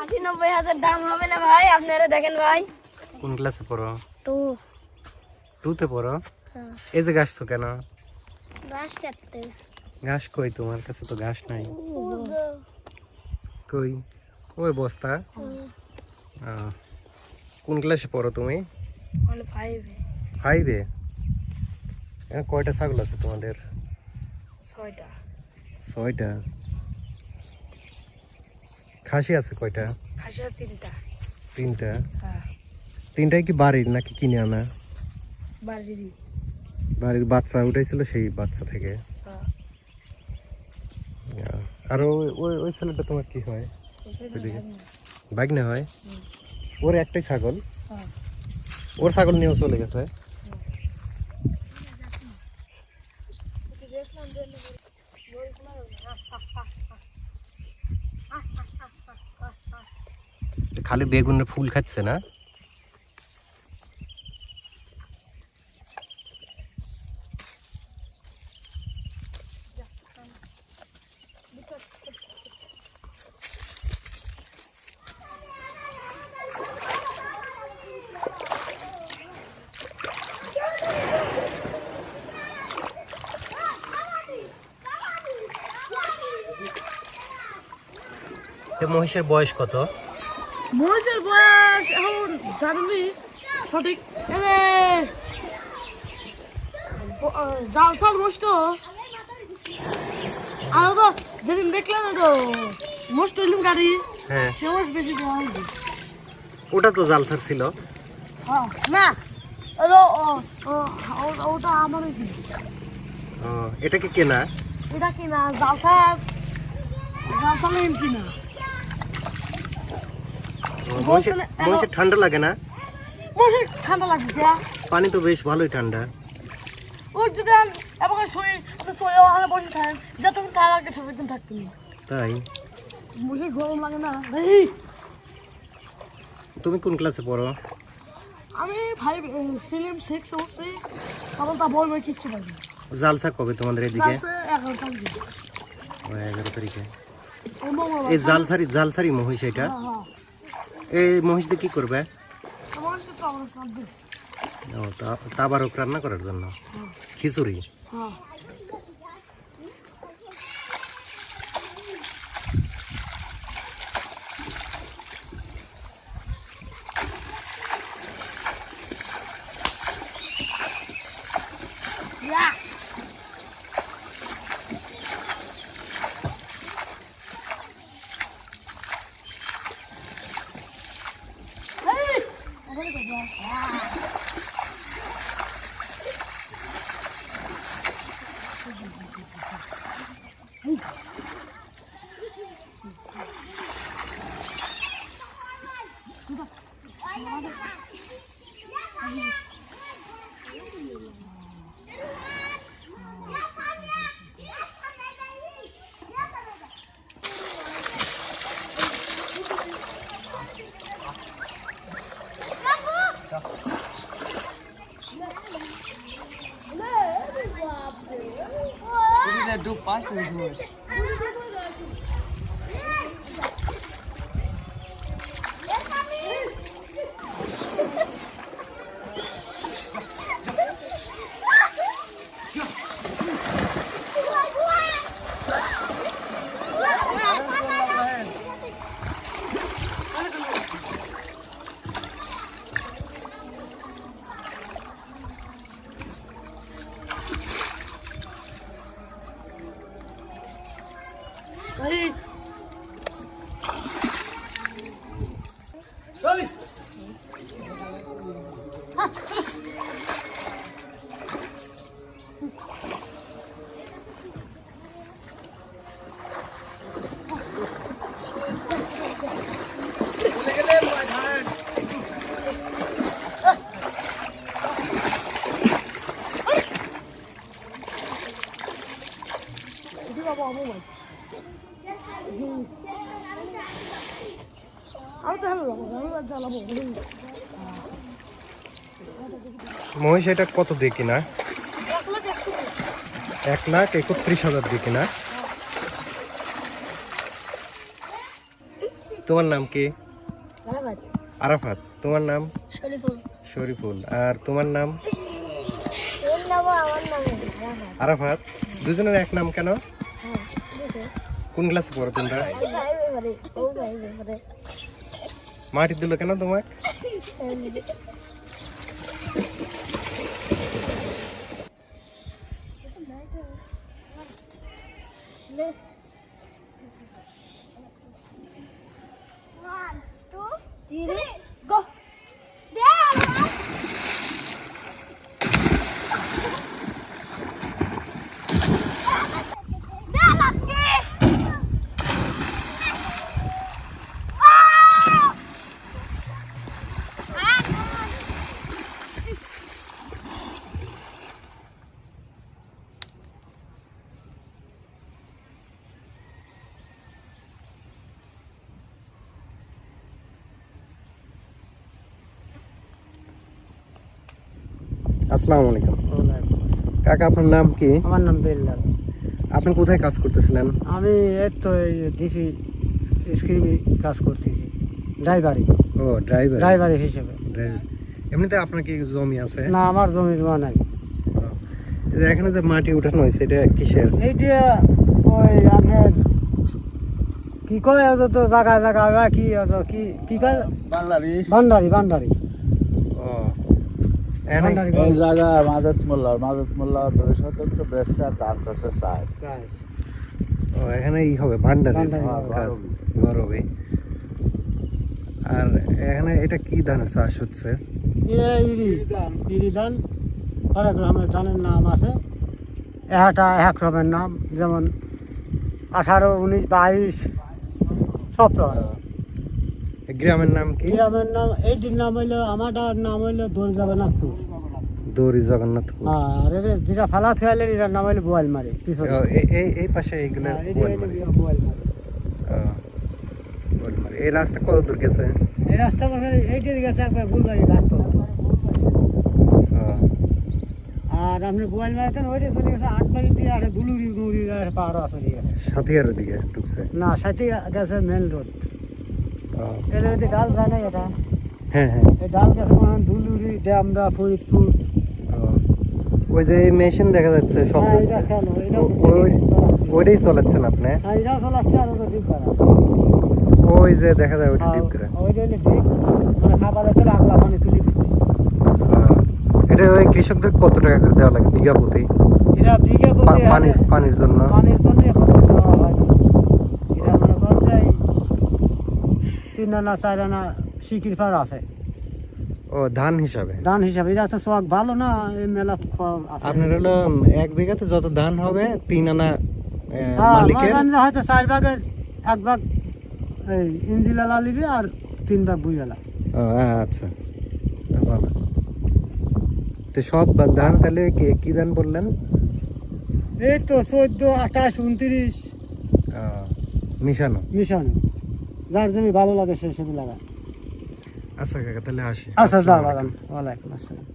আশি নব্বই হাজার দাম হবে না ভাই আপনারা দেখেন ভাই কোন ক্লাসে পড়ো তো। টুতে পড়ো? এই যে ঘাস তো কেন? ঘাস কাটতে। ঘাস কই? তোমার কাছে তো ঘাস নাই। কই? ওই বস্তা। আহ, কোন ক্লাসে পড়ো তুমি? ফাইভ ফাইভে এখানে কয়টা ছাগল আছে তোমাদের? ছয়টা। ছয়টা? খাসি আছে কয়টা? খাসি তিনটা। তিনটা? হ্যাঁ। তিনটাই কি বাড়ির নাকি কিনে আনা? বাড়িরই। বাড়ির বাচ্চা উঠেছিল সেই বাচ্চা থেকে। হ্যাঁ। আর ওই ওই- ওই ছেলেটা তোমার কি হয়? বাইক না হয়? ওর একটাই ছাগল। হ্যাঁ। ওর ছাগল নিয়েও চলে গেছে। খালি বেগুনের ফুল খাচ্ছে না? মহিষের বয়স কত? মহিষের বয়স এখন জানুনি সঠিক। এরে ব- আহ, জাল সাল মস্ত আর তো যেদিন দেখলাম তো হইলাম গাড়ি। হ্যাঁ। সে বেশি ওটা তো জালসার ছিল। হ্যাঁ না ওটা ও- ও- ও- ওটা আমার এটা কি কেনা? এটা কিনা জাল সাল জাল সাল কিনা? মহিষের মহিষের ঠান্ডা লাগে না? মহিষের ঠান্ডা লাগছে পানি তো বেশ ভালোই ঠান্ডা। ওই যদি এবার শরীর শরীর ওখানে বসে থাকেন যতক্ষণ তার আগে সবাই থাকতেন তাই? বসে গরম লাগে না। এই তুমি কোন ক্লাসে পড়ো? আমি ফাইভ সিলিম সিক্স উঠছি তখন তা কিচ্ছু পাইনি জালসা কবে তোমাদের এদিকে? এগারো তারিখে। এই জালসারি জালসারি মহিষ এটা? হ্যাঁ হ্যাঁ। এই মহিষদের কি করবে? ও তা- তাবারক রান্না করার জন্য? খিচুড়ি? হ্যাঁ। É do pasta dos meus. আমি মহিষ এটা কত দিয়ে কিনা? এক লাখ একত্রিশ হাজার দিয়ে কিনা? তোমার নাম কি? আরাফাত। তোমার নাম? শরীফুল। আর তোমার নাম? আরাফাত। দুজনের এক নাম কেন? কোন ক্লাসে পড়ো তোমরা? মাটি দিল কেন তোমার three, আসসালামু আলাইকুম। কাকা আপনার নাম কি? আমার নাম বেল্লাল। আপনি কোথায় কাজ করতেছিলেন? আমি এই তো এই ডিপি স্ক্রিমে কাজ করতেছি ড্রাইভারি। ও ড্রাইভার। ড্রাইভারি হিসেবে। এমনিতে আপনার কি জমি আছে? না আমার জমি জমা নাই। ও। এই যে এখানে যে মাটি উঠানো হয়েছে এটা কিসের? এইটা ওই আপনার কি কয় তো জায়গায় জায়গায় কি কি কি কয়? ভান্ডারি ভান্ডারি ভান্ডারি এই জায়গা মাদত মোল্লা মাদত মোল্লা দুই শতাংশ বেচছে আর ধান করছে চার ও এখানে ই হবে ভান্ডার ঘর হবে। আর এখানে এটা কি ধানের চাষ হচ্ছে? ইরি ইরি ধান। হরেক রকমের ধানের নাম আছে। একটা এক রকমের নাম যেমন আঠারো উনিশ বাইশ সব রকম গ্রামের নাম কি? গ্রামের নাম এইটির নাম হইল আমারটার নাম হইল দৌড় তুর দৌড়ি জগন্নাথপুর। আর এদের যেটা ফালা থেয়ালে এটার নাম হইল বোয়াল মারি পিছনে। এই- এই পাশে এইগুলো হ্যাঁ, বোয়ালমারি। বোয়াল মারি। এই রাস্তা কত দূর গেছে? এই রাস্তা এইটি গেছে একবার গুলবাড়ি। ও, আর আপনি বোয়াল মারিতেন ওইটা চলে গেছে আটবাড়ি দিয়ে আর দুলুরি নুরি পাহাড় চলে গেছে সাথিয়ারের দিকে ঢুকছে। না সাথে গেছে মেন রোড এদের মধ্যে ডাল যায় না এটা? হ্যাঁ হ্যাঁ। এই ডাল গেছে হয় ড্যামরা ফরিদপুর। ওই যে মেশিন দেখা যাচ্ছে শব্দ হ্যাঁ। ওইটাই চালাচ্ছেন আপনি? হ্যাঁ, ওই যে দেখা যায় ওইটা টিপ করে। ঠিক মানে এটা ওই কৃষকদের কত টাকা করে দেওয়া লাগে বিঘা প্রতি? এরা বিঘে প্রতি পানির পানির জন্য? পানির জন্য এখন তো দেওয়া হয় না। এরা মনে করেন যে এই তিন আনা চার আনা শিকির ফার আছে। ও ধান হিসাবে? ধান হিসাবে এটা তো সোয়াক ভালো না এই মেলা আপনার হলো এক বিঘাতে যত ধান হবে তিন আনা হ্যাঁ, মালিকের। হয়তো চার ভাগের এক ভাগ এই ইঞ্জিলালা লিবে আর তিন ভাগ বুইবেলা ও, আচ্ছা। ভালো। তো সব ধান তাহলে কি- কি ধান বললেন? এই তো চোদ্দ আঠাশ উনত্রিশ। মিশানো। মিশানো। যার জমি ভালো লাগে সে সবই লাগা আচ্ছা কাকা তাহলে আসি। আচ্ছা যা বাগান ওয়ালাইকুম আসসালাম।